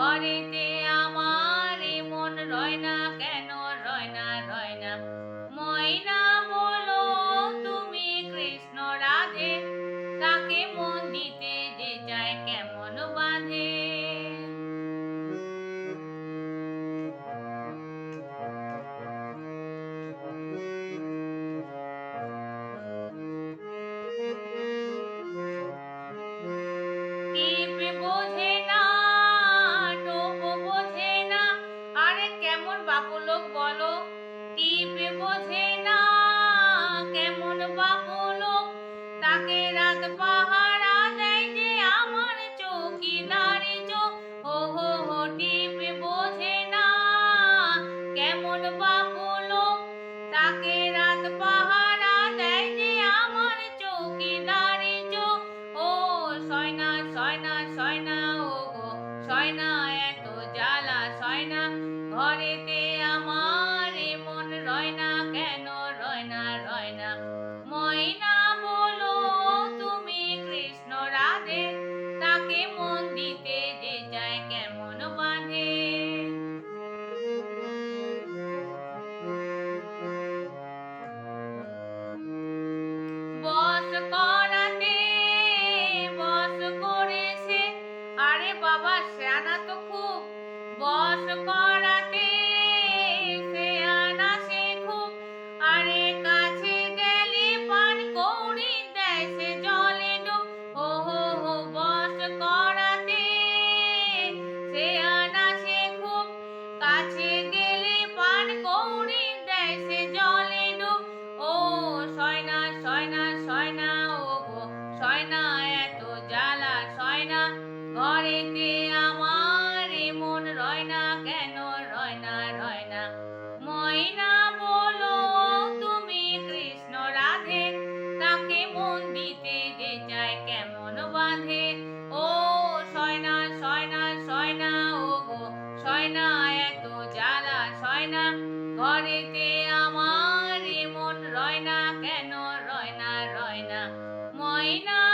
ঘরে The Bye. কেন রয়না ময়না বলো, তুমি কৃষ্ণ রাধে। তাকে মন দিতে যে চায় কেমন বাঁধে। ও সয়না সয়না সয়না ও গো সয়না, এত জ্বালা, সয়না। ঘরেতে আমার রয়না, কেন রয়না রয়না? ময়না